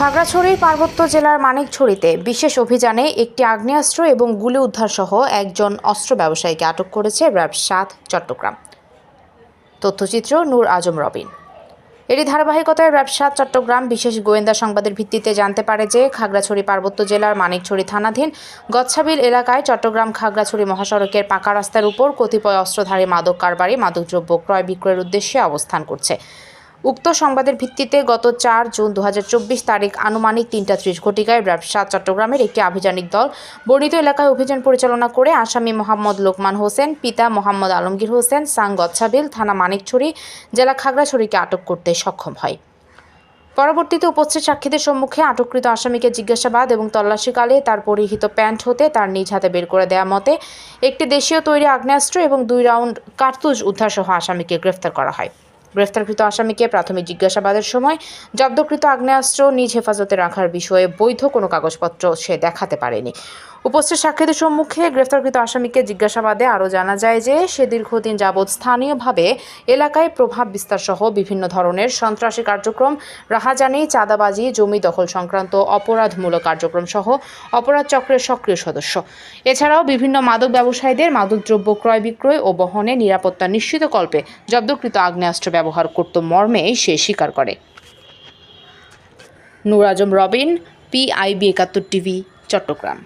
খাগড়াছড়ির পার্বত্য জেলার মানিকছড়িতে বিশেষ অভিযানে একটি আগ্নেয়াস্ত্র এবং গুলি উদ্ধার সহ একজন অস্ত্র ব্যবসায়ীকে আটক করেছে র্যাব সাত চট্টগ্রাম। তথ্যচিত্র নূর আজম রবিন। এরই ধারাবাহিকতায় র্যাব সাত চট্টগ্রাম বিশেষ গোয়েন্দা সংবাদের ভিত্তিতে জানতে পারে যে খাগড়াছড়ি পার্বত্য জেলার মানিকছড়ি থানাধীন গচ্ছাবিল এলাকায় চট্টগ্রাম খাগড়াছড়ি মহাসড়কের পাকা রাস্তার উপর কতিপয় অস্ত্রধারী মাদক কারবারি, মাদকদ্রব্য ক্রয় বিক্রয়ের উদ্দেশ্যে অবস্থান করছে। উক্ত সংবাদের ভিত্তিতে গত চার জুন দু হাজার চব্বিশ তারিখ আনুমানিক তিনটা ত্রিশ ঘটিকায় ব্যবসা চট্টগ্রামের একটি আভিযানিক দল বর্ণিত এলাকায় অভিযান পরিচালনা করে আসামি মোহাম্মদ লোকমান হোসেন, পিতা মোহাম্মদ আলমগীর হোসেন, সাং গচ্ছাবিল থানা মানিকছড়ি, জেলা খাগড়াছড়িকে আটক করতে সক্ষম হয়। পরবর্তীতে উপস্থিত সাক্ষীদের সম্মুখে আটককৃত আসামিকে জিজ্ঞাসাবাদ এবং তল্লাশিকালে তার পরিহিত প্যান্ট হতে তার নিজ হাতে বের করে দেওয়া মতে, একটি দেশীয় তৈরি আগ্নেয়াস্ত্র এবং দুই রাউন্ড কার্তুজ উদ্ধারসহ আসামিকে গ্রেফতার করা হয়। গ্রেফতারকৃত আসামিকে প্রাথমিক জিজ্ঞাসাবাদের সময় জব্দকৃত আগ্নেয়াস্ত্র নিজ হেফাজতে রাখার বিষয়ে বৈধ কোনো কাগজপত্র সে দেখাতে পারেনি। উপস্থিত সাক্ষীদের সম্মুখে গ্রেফতারকৃত আসামিকে জিজ্ঞাসাবাদে আরও জানা যায় যে সে দীর্ঘদিন যাবৎ স্থানীয়ভাবে এলাকায় প্রভাব বিস্তার সহ বিভিন্ন ধরনের সন্ত্রাসী কার্যক্রম, রাহাজানি, চাঁদাবাজি, জমি দখল সংক্রান্ত অপরাধমূলক কার্যক্রম সহ অপরাধ চক্রের সক্রিয় সদস্য। এছাড়াও বিভিন্ন মাদক ব্যবসায়ীদের মাদকদ্রব্য ক্রয় বিক্রয় ও বহনে নিরাপত্তা নিশ্চিতকল্পে জব্দকৃত আগ্নেয়াস্ত্র ব্যবহার করত মর্মে সে স্বীকার করে। Nur Azam Robin, PIB Ekattor TV, Chattogram.